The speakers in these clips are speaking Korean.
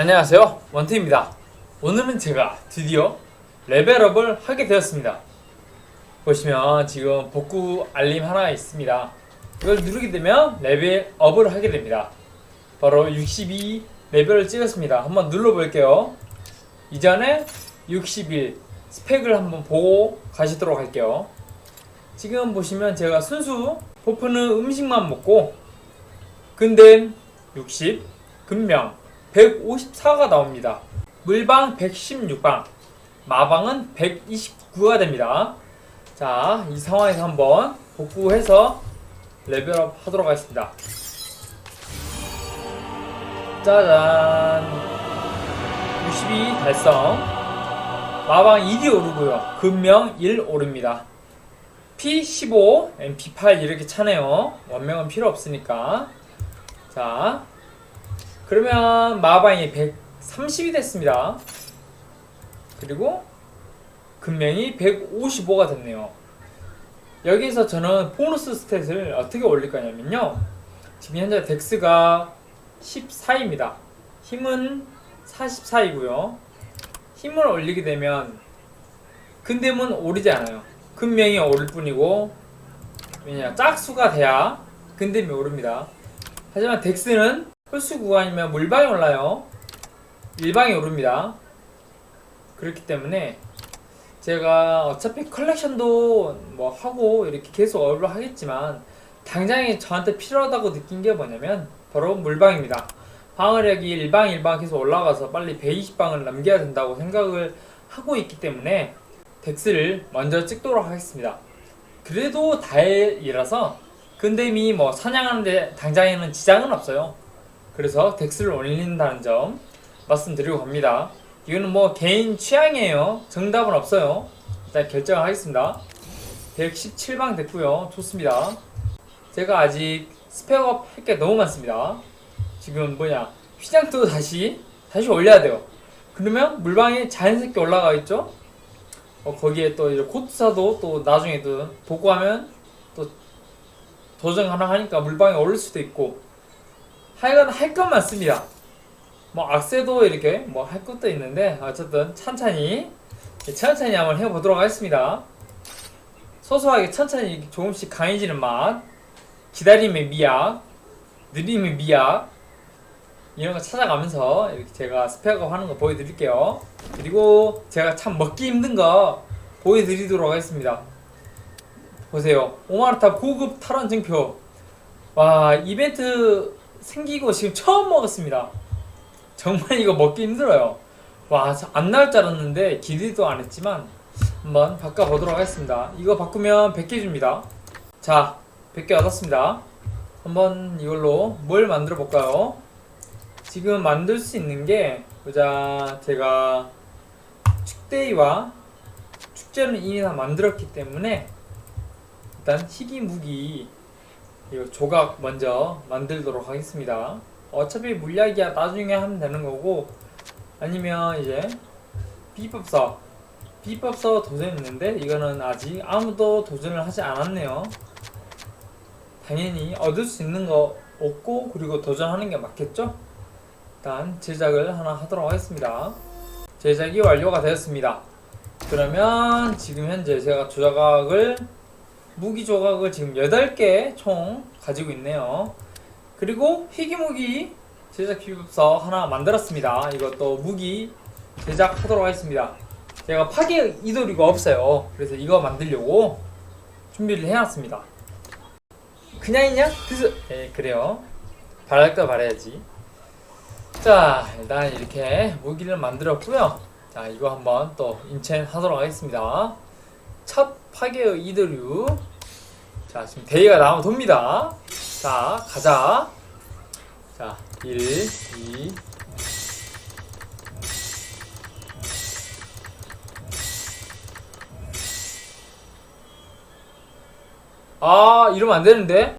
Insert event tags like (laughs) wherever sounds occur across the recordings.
안녕하세요. 원태입니다. 오늘은 제가 드디어 레벨업을 하게 되었습니다. 보시면 지금 복구 알림 하나 있습니다. 이걸 누르게 되면 레벨업을 하게 됩니다. 바로 62 레벨을 찍었습니다. 한번 눌러볼게요. 이전에 61 스펙을 한번 보고 가시도록 할게요. 지금 보시면 제가 순수 포프는 음식만 먹고 근댐 60 금명 154가 나옵니다. 물방 116방, 마방은 129가 됩니다. 자, 이 상황에서 한번 복구해서 레벨업 하도록 하겠습니다. 짜잔. 62 달성. 마방 1이 오르고요. 금명 1 오릅니다. P15, MP8 이렇게 차네요. 원명은 필요 없으니까. 자, 그러면 마방이 130이 됐습니다. 그리고 금명이 155가 됐네요. 여기서 저는 보너스 스탯을 어떻게 올릴 거냐면요. 지금 현재 덱스가 14입니다. 힘은 44이고요. 힘을 올리게 되면 근댐은 오르지 않아요. 금명이 오를 뿐이고 왜냐 짝수가 돼야 근댐이 오릅니다. 하지만 덱스는 홀수 구간이면 물방이 올라요. 일방이 오릅니다. 그렇기 때문에 제가 어차피 컬렉션도 뭐 하고 이렇게 계속 업을 하겠지만 당장에 저한테 필요하다고 느낀 게 뭐냐면 바로 물방입니다. 방어력이 일방 일방 계속 올라가서 빨리 120방을 남겨야 된다고 생각을 하고 있기 때문에 덱스를 먼저 찍도록 하겠습니다. 그래도 다행이라서 근데미 뭐 사냥하는데 당장에는 지장은 없어요. 그래서 덱스를 올린다는 점 말씀드리고 갑니다. 이거는 뭐 개인 취향이에요. 정답은 없어요. 일단 결정하겠습니다. 117방 됐고요. 좋습니다. 제가 아직 스펙업 할 게 너무 많습니다. 지금 뭐냐 휘장도 다시 다시 올려야 돼요. 그러면 물방이 자연스럽게 올라가 있죠. 어, 거기에 또 이제 코트사도 또 나중에 또 복구하면 또 도전 가능하니까 물방이 오를 수도 있고 하여간 할건 많습니다. 뭐 악세도 이렇게 뭐 할 것도 있는데 어쨌든 천천히 천천히 한번 해보도록 하겠습니다. 소소하게 천천히 조금씩 강해지는 맛, 기다림의 미약, 느림의 미약 이런 거 찾아가면서 이렇게 제가 스펙업 하는 거 보여드릴게요. 그리고 제가 참 먹기 힘든 거 보여드리도록 하겠습니다. 보세요. 오마르타 고급 탈원 증표. 와 이벤트 생기고 지금 처음 먹었습니다. 정말 이거 먹기 힘들어요. 와, 안 나올 줄 알았는데 기대도 안 했지만 한번 바꿔보도록 하겠습니다. 이거 바꾸면 100개 줍니다. 자, 100개 얻었습니다. 한번 이걸로 뭘 만들어 볼까요? 지금 만들 수 있는 게 보자 제가 축대이와 축제를 이미 다 만들었기 때문에 일단 희귀 무기 이거 조각 먼저 만들도록 하겠습니다. 어차피 물약이야 나중에 하면 되는 거고 아니면 이제 비법서 비법서 도전했는데 이거는 아직 아무도 도전을 하지 않았네요. 당연히 얻을 수 있는 거 얻고 그리고 도전하는 게 맞겠죠? 일단 제작을 하나 하도록 하겠습니다. 제작이 완료가 되었습니다. 그러면 지금 현재 제가 조작을 무기 조각을 지금 8개 총 가지고 있네요. 그리고 희귀무기 제작 기법서 하나 만들었습니다. 이것도 무기 제작하도록 하겠습니다. 제가 파괴 이도리가 없어요. 그래서 이거 만들려고 준비를 해놨습니다. 그냥이냐? 그래서 네 그래요. 바랄 거 바라야지. 자 일단 이렇게 무기를 만들었고요. 자 이거 한번 또 인챈 하도록 하겠습니다. 첫 파괴의 이도류. 자 지금 대기가 나오면 돕니다. 자 가자. 자 1, 2, 아 이러면 안 되는데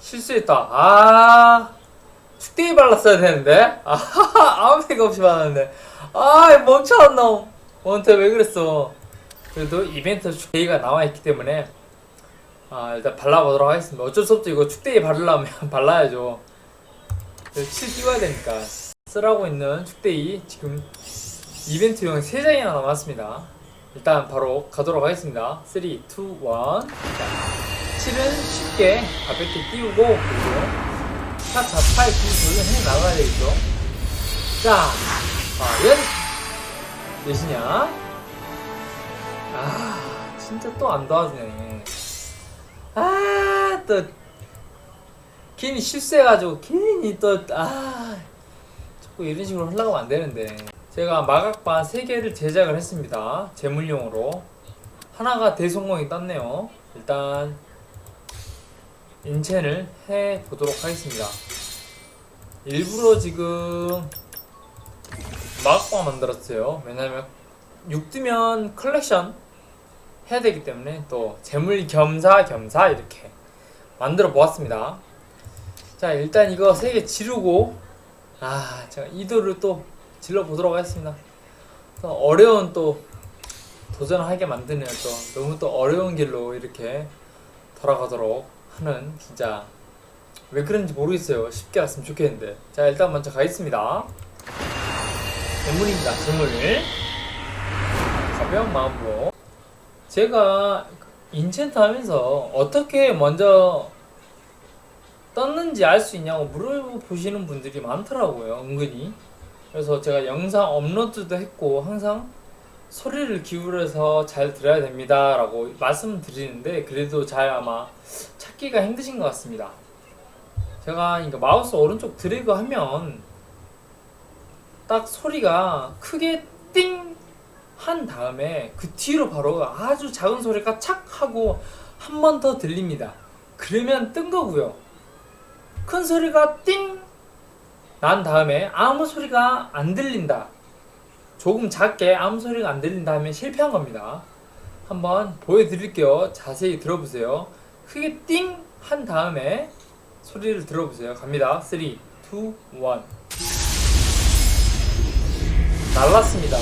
실수했다 아 축대기 발랐어야 되는데 아 (laughs) 아무 생각 없이 발랐는데 아 멍청한 놈 원태 왜 그랬어? 그래도 이벤트 축대기가 나와 있기 때문에 아 일단 발라보도록 하겠습니다. 어쩔 수 없죠. 이거 축대기 바르려면 (laughs) 발라야죠. 칠 띄워야 되니까. 쓰라고 있는 축대이 지금 이벤트용 3장이나 남았습니다. 일단 바로 가도록 하겠습니다. 3, 2, 1 자, 7은 쉽게 가볍게 띄우고 그리고 차차 파이 기술을 해 나가야 되겠죠? 자 과연 몇이냐? 아 진짜 또 안 도와주네. 아 또 괜히 실수해가지고 괜히 또 아 자꾸 이런 식으로 흘러가면 안 되는데. 제가 마각반 3개를 제작을 했습니다. 재물용으로. 하나가 대성공이 땄네요. 일단 인첸을 해 보도록 하겠습니다. 일부러 지금 마각반 만들었어요. 왜냐면 6드면 컬렉션 해야 되기 때문에 또 재물 겸사 겸사 이렇게 만들어 보았습니다. 자 일단 이거 세 개 지르고 아 제가 이도를 또 질러 보도록 하겠습니다. 또 어려운 또 도전하게 만드는 또 너무 또 어려운 길로 이렇게 돌아가도록 하는 진짜 왜 그런지 모르겠어요. 쉽게 갔으면 좋겠는데. 자 일단 먼저 가겠습니다 재물입니다. 재물 가벼운 마음으로. 제가 인챈트 하면서 어떻게 먼저 떴는지 알 수 있냐고 물어보시는 분들이 많더라고요 은근히. 그래서 제가 영상 업로드도 했고 항상 소리를 기울여서 잘 들어야 됩니다 라고 말씀드리는데 그래도 잘 아마 찾기가 힘드신 것 같습니다. 제가 그러니까 마우스 오른쪽 드래그 하면 딱 소리가 크게 띵 한 다음에 그 뒤로 바로 아주 작은 소리가 착 하고 한 번 더 들립니다 그러면 뜬 거고요 큰 소리가 띵 난 다음에 아무 소리가 안 들린다. 조금 작게 아무 소리가 안 들린다 하면 실패한 겁니다. 한번 보여드릴게요. 자세히 들어보세요. 크게 띵 한 다음에 소리를 들어보세요. 갑니다. 3, 2, 1. 날랐습니다.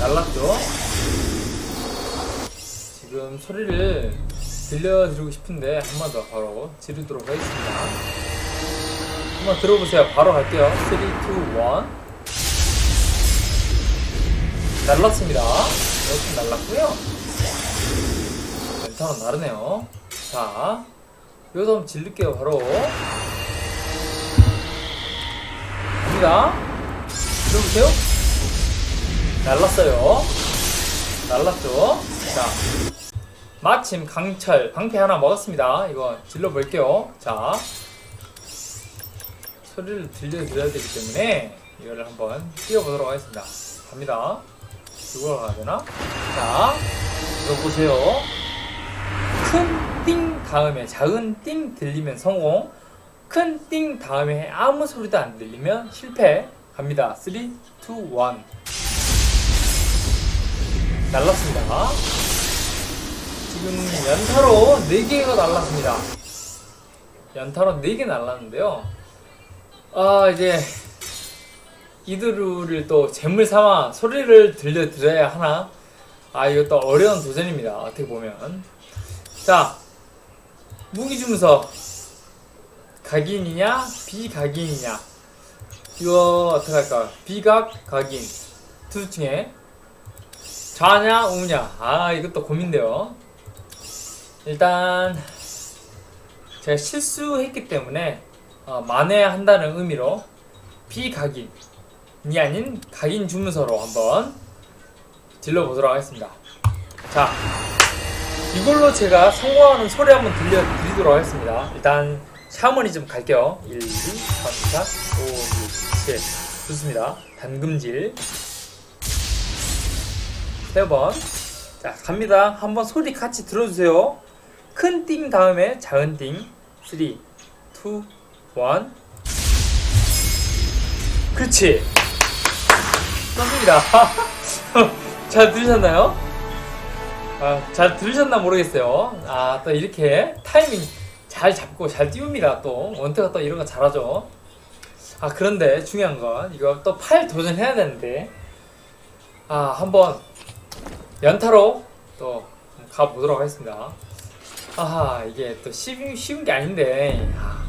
날랐죠? 지금 소리를 들려드리고 싶은데 한 번 더 바로 지르도록 하겠습니다. 한번 들어보세요. 바로 갈게요. 3, 2, 1. 날랐습니다. 이렇게 날랐고요. 멘탈은 다르네요. 자, 한번 질릴게요. 바로. 갑니다. 들어보세요. 날랐어요. 날랐죠? 자, 마침 강철 방패 하나 먹었습니다. 이거 질러 볼게요. 자, 소리를 들려드려야 되기 때문에 이거를 한번 띄워보도록 하겠습니다. 갑니다. 이걸 가야 되나? 자, 들어보세요. 큰 띵 다음에 작은 띵 들리면 성공. 큰 띵 다음에 아무 소리도 안 들리면 실패. 갑니다. 3, 2, 1. 날랐습니다. 지금 연타로 4개가 날랐습니다. 연타로 4개 날랐는데요. 아, 이제 이드루를 또 재물 삼아 소리를 들려드려야 하나? 아, 이것도 어려운 도전입니다. 어떻게 보면. 자, 무기 주문서. 각인이냐, 비각인이냐. 이거 어떻게 할까? 비각, 각인. 둘 중에 좌냐, 우냐. 아, 이것도 고민돼요. 일단, 제가 실수했기 때문에, 어, 만회한다는 의미로, 비각인이 아닌 각인 주문서로 한번 질러보도록 하겠습니다. 자, 이걸로 제가 성공하는 소리 한번 들려드리도록 하겠습니다. 일단, 샤머니즘 갈게요. 1, 2, 3, 4, 5, 6, 7. 좋습니다. 단금질. 세 번. 자, 갑니다. 한번 소리 같이 들어주세요. 큰 띵 다음에 작은 띵. 3, 2, 1. 그렇지. 썸입니다. (laughs) 잘 들으셨나요? 아, 잘 들으셨나 모르겠어요. 아, 또 이렇게 타이밍 잘 잡고 잘 띄웁니다. 또 원태가 또 이런 거 잘하죠. 아, 그런데 중요한 건 이거 또 팔 도전해야 되는데. 아, 한번 연타로 또 가보도록 하겠습니다. 아하, 이게 또 쉬운, 쉬운 게 아닌데. 아,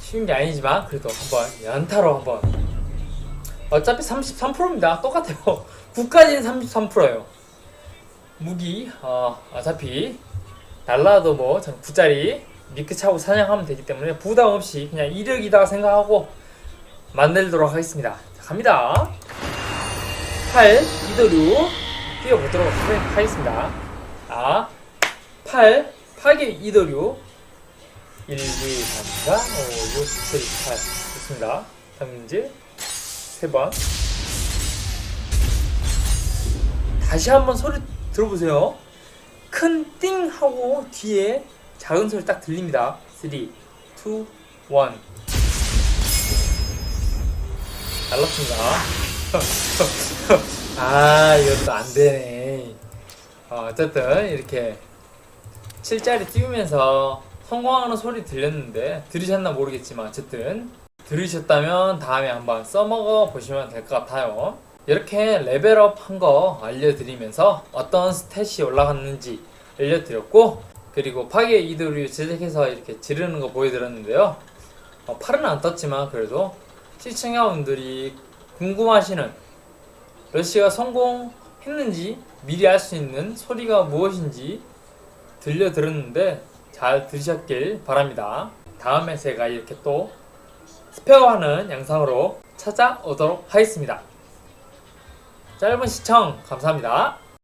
쉬운 게 아니지만 그래도 한번 연타로 한번. 어차피 33%입니다. 똑같아요. (laughs) 9까지는 33%예요. 무기 어, 어차피 날라도 뭐 저는 9짜리 미크 차고 사냥하면 되기 때문에 부담 없이 그냥 이력이다 생각하고 만들도록 하겠습니다. 자, 갑니다. 8 이도류 뛰어보도록 하- 하겠습니다. 자, 8 8개 이도류 1, 2, 3, 4, 5, 6, 7, 8 좋습니다. 다음 문제. 3번. 다시 한번 소리 들어보세요. 큰 띵 하고 뒤에 작은 소리 딱 들립니다. 3, 2, 1 날랐습니다. (laughs) 아 이것도 안 되네. 어, 어쨌든 이렇게 7짜리 띄우면서 성공하는 소리 들렸는데 들으셨나 모르겠지만 어쨌든 들으셨다면 다음에 한번 써먹어 보시면 될 것 같아요. 이렇게 레벨업 한 거 알려드리면서 어떤 스탯이 올라갔는지 알려드렸고 그리고 파괴 이도류 제작해서 이렇게 지르는 거 보여드렸는데요. 어, 팔은 안 떴지만 그래도 시청자분들이 궁금하시는 러시가 성공했는지 미리 알 수 있는 소리가 무엇인지 들려드렸는데 잘 들으셨길 바랍니다. 다음에 제가 이렇게 또 스페어하는 영상으로 찾아오도록 하겠습니다. 짧은 시청 감사합니다.